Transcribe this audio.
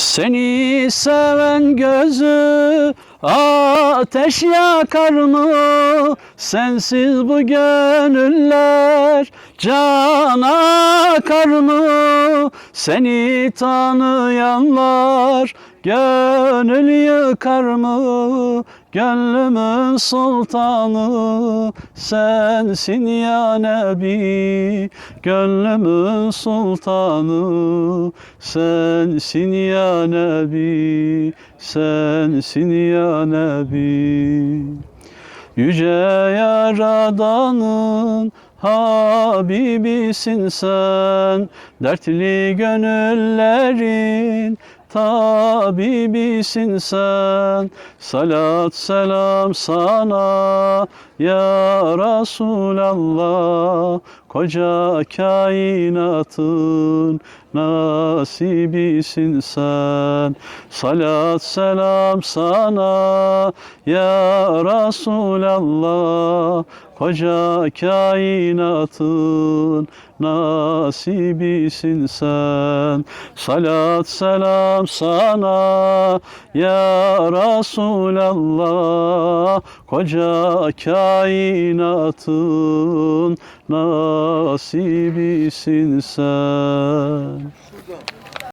Seni seven gözü ateş yakar mı? Sensiz bu gönüller cana akar mı? Seni tanıyanlar gönül yıkar mı? Gönlümün sultanı sensin ya Nebi. Gönlümün sultanı sensin ya Nebi. Sensin ya Nebi. Yüce Yaradan'ın Habibisin sen. Dertli gönüllerin tabibisin sen. Salat selam sana ya Resulallah Koca kainatın nasibisin sen. Salat selam sana ya Resulallah Koca kainatın nasibisin sen. Salat selam sana ya Resulallah Koca kainatın nasibisin sen Şuradan.